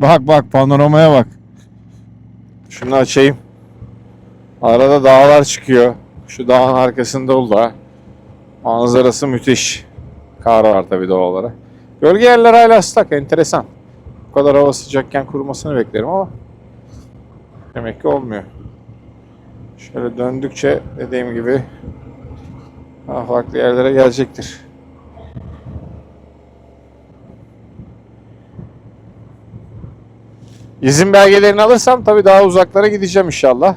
Bak bak panoramaya bak. Şunu açayım. Arada dağlar çıkıyor. Şu dağın arkasında oldu ha. Manzarası müthiş. Kar var tabii doğal olarak. Gölge yerler hala ıslak. Enteresan. Bu kadar hava sıcakken kurumasını beklerim ama demek ki olmuyor. Şöyle döndükçe dediğim gibi daha farklı yerlere gelecektir. İzin belgelerini alırsam tabii daha uzaklara gideceğim inşallah.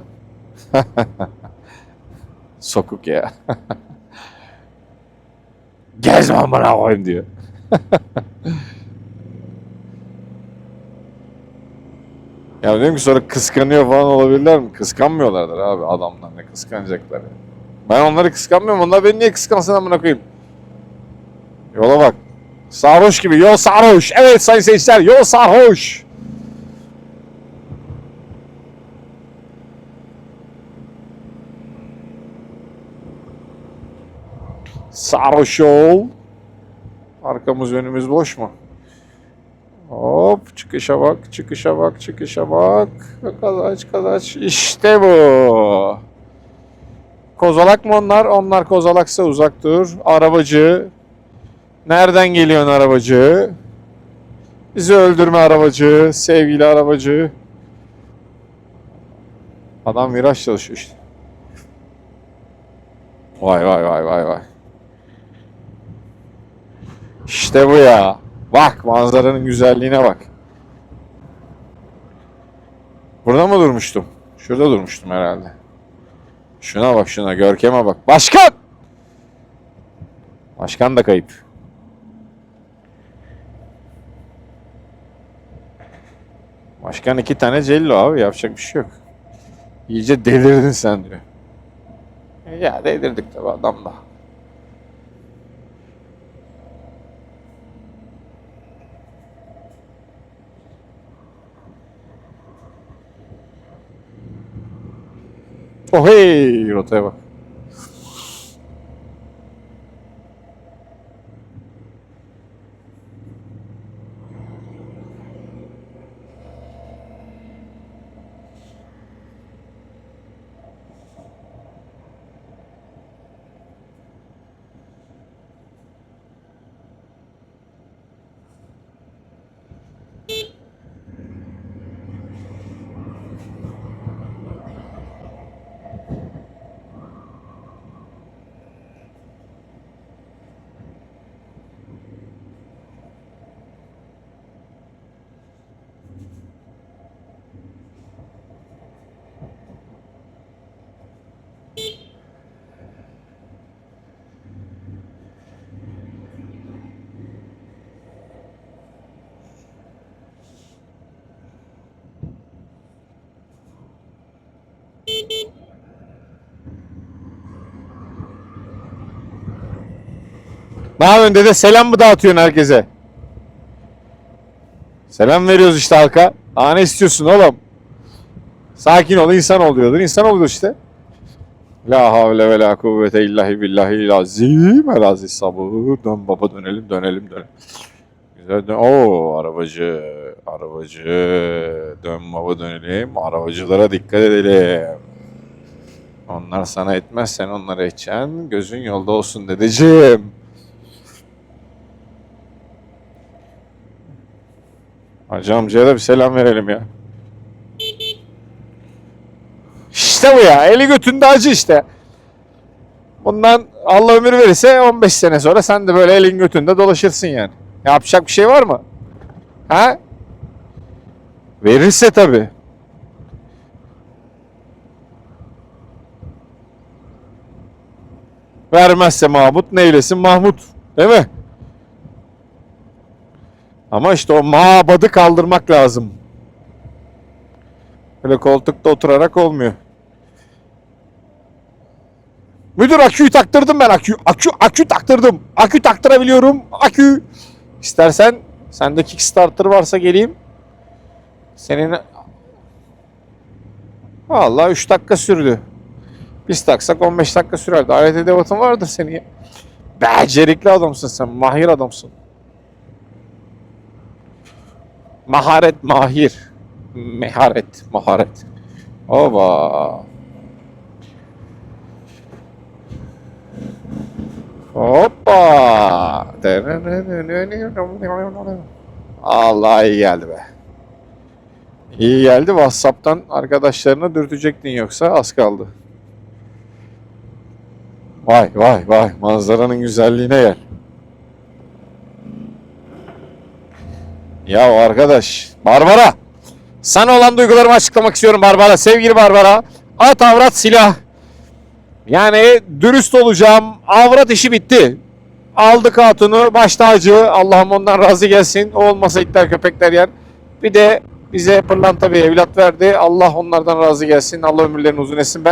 Sokuk ya. Gezme amına koyayım diyor. ya diyorum ki sonra kıskanıyor falan olabilirler mi? Kıskanmıyorlardır abi adamlar ne kıskanacaklar ya. Ben onları kıskanmıyorum. Onlar beni niye kıskansın amına koyayım? Yola bak. Sarhoş gibi. Yol sarhoş. Evet sayın seyirciler. Yol sarhoş. Sarhoş yol. Arkamız önümüz boş mu? Hop çıkışa bak, çıkışa bak, çıkışa bak. Kazaç kazaç. İşte bu. Kozalak mı onlar? Onlar kozalaksa uzak dur. Arabacı. Nereden geliyorsun arabacı? Bizi öldürme arabacı. Sevgili arabacı. Adam viraj çalışıyor işte. Vay vay vay vay vay. İşte bu ya. Bak manzaranın güzelliğine bak. Burada mı durmuştum? Şurada durmuştum herhalde. Şuna bak şuna görkeme bak. Başkan! Başkan da kayıp. Başkan iki tane cello abi yapacak bir şey yok. İyice delirdin sen diyor. Ya delirdik tabi adam da. Cogí, Grotevo. Ne yapıyorsun dede? Selam mı dağıtıyorsun herkese? Selam veriyoruz işte halka. Daha ne istiyorsun oğlum? Sakin ol, insan oluyordur. İnsan oluyor işte. La havle ve la kuvvete illahi billahi lazim. El aziz sabır. Dön baba dönelim, dönelim, dönelim. Güzel dön. Oo arabacı, arabacı. Dön baba dönelim. Arabacılara dikkat edelim. Onlar sana etmez, sen onlara edeceksin. Gözün yolda olsun dedeciğim. Hacı amcaya da bir selam verelim ya. İşte bu ya. Eli götünde acı işte. Bundan Allah ömür verirse 15 sene sonra sen de böyle elin götünde dolaşırsın yani. Yapacak bir şey var mı? Ha? Verirse tabii. Vermezse Mahmut neylesin Mahmut. Değil mi? Ama işte o mabadı kaldırmak lazım. Öyle koltukta oturarak olmuyor. Müdür aküyü taktırdım ben akü. Akü akü taktırdım. Akü taktırabiliyorum. Akü. İstersen sende Kickstarter varsa geleyim. Senin Vallahi 3 dakika sürdü. Biz taksak 15 dakika sürerdi. Alet edevatın vardır senin. Becerikli adamsın sen. Mahir adamsın. Maharet mahir. Meharet, maharet. Oba. Hoppa. Allah iyi geldi be. İyi geldi. WhatsApp'tan arkadaşlarına dürtecektin yoksa az kaldı. Vay vay vay manzaranın güzelliğine gel. Ya arkadaş Barbara sana olan duygularımı açıklamak istiyorum Barbara. Sevgili Barbara at avrat silah. Yani dürüst olacağım. Avrat işi bitti. Aldık hatunu baş tacı. Allah'ım ondan razı gelsin. O olmasa itler köpekler yer. Bir de bize pırlanta bir evlat verdi. Allah onlardan razı gelsin. Allah ömürlerini uzun etsin. Ben